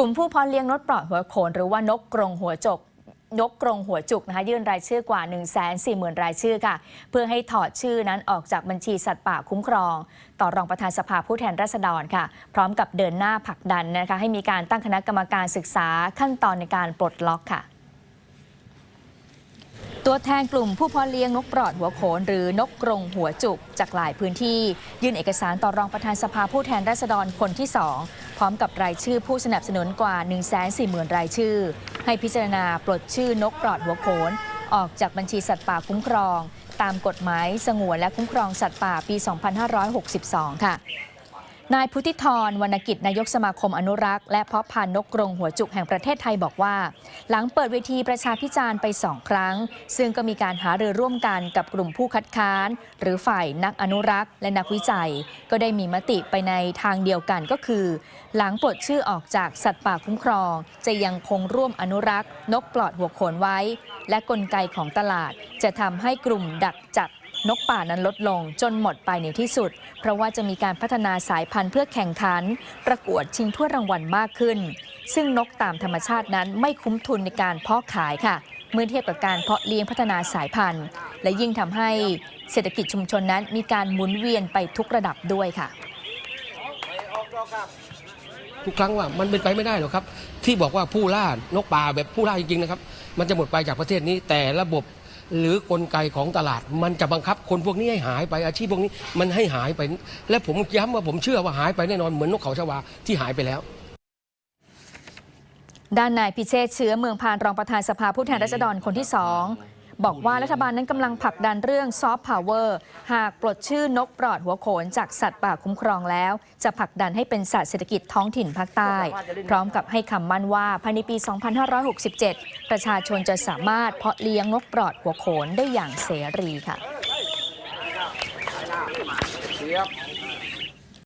กลุ่มผู้เพาะเลี้ยงนกปลอดหัวโขนหรือว่านกกรงหัวจกนกกรงหัวจุกนะคะยื่นรายชื่อกว่า 1 4 0 0 0 0 รายชื่อค่ะ เพื่อให้ถอดชื่อนั้นออกจากบัญชีสัตว์ป่าคุ้มครอง ต่อรองประธานสภาผู้แทนราษฎรค่ะ พร้อมกับเดินหน้าผลักดันนะคะให้มีการตั้งคณะกรรมการศึกษาขั้นตอนในการปลดล็อกค่ะ ตัวแทนกลุ่มผู้เพาะเลี้ยงนกปลอดหัวโขนหรือนกกรงหัวจุก จากหลายพื้นที่ ยื่นเอกสารต่อรองประธานสภาผู้แทนราษฎรคนที่ 2 พร้อมกับรายชื่อผู้สนับสนุนกว่า 1 4 0 0 0 0 รายชื่อ ให้พิจารณาปลดชื่อนกปลอดหัวโขน ออกจากบัญชีสัตว์ป่าคุ้มครอง ตามกฎหมายสงวนและคุ้มครองสัตว์ป่าปี 2562 ค่ะ นายพุทธิธรวรรณกิจนายกสมาคมอนุรักษ์ และเพาะพันธุ์นกกรงหัวจุกแห่งประเทศไทยบอกว่า หลังเปิดเวทีประชาพิจารณ์ไปสองครั้ง ซึ่งก็มีการหารือร่วมกันกับกลุ่มผู้คัดค้าน หรือฝ่ายนักอนุรักษ์ และนักวิจัย ก็ได้มีมติไปในทางเดียวกันก็คือ หลังปลดชื่อออกจากสัตว์ป่าคุ้มครอง จะยังคงร่วมอนุรักษ์ นกปลอดหัวโขนไว้ และกลไกของตลาด จะทำให้กลุ่มดักจับ นกป่านั้นลดลงจนหมดไปในที่สุด เพราะว่าจะมีการพัฒนาสายพันธุ์เพื่อแข่งขัน ประกวดชิงถ้วยรางวัลมากขึ้น ซึ่งนกตามธรรมชาตินั้นไม่คุ้มทุนในการเพาะขายค่ะ เมื่อเทียบกับการเพาะเลี้ยงพัฒนาสายพันธุ์ และยิ่งทำให้เศรษฐกิจชุมชนนั้นมีการหมุนเวียนไปทุกระดับด้วยค่ะทุกครั้งว่ามันเป็นไปไม่ได้หรอกครับ ที่บอกว่าผู้ล่านกป่าแบบผู้ล่าจริงๆนะครับ มันจะหมดไปจากประเทศนี้แต่ระบบ หรือกลไกของตลาด มันจะบังคับคนพวกนี้ให้หายไปอาชีพพวกนี้มันให้หายไป และผมย้ำว่าผมเชื่อว่าหายไปแน่นอนเหมือนนกเขาชวาที่หายไปแล้วด้านนายพิเชษเชื้อเมืองพานรองประธานสภาผู้แทนราษฎรคนที่สอง บอกว่ารัฐบาลนั้นกำลังผลักดันเรื่องซอฟต์พาวเวอร์หากปลดชื่อนกปลอดหัวโขนจากสัตว์ป่าคุ้มครองแล้ว จะผลักดันให้เป็นสัตว์เศรษฐกิจท้องถิ่นภาคใต้ พร้อมกับให้คำมั่นว่าภายในปี 2567 ประชาชนจะสามารถเพาะเลี้ยงนกปลอดหัวโขนได้อย่างเสรีค่ะ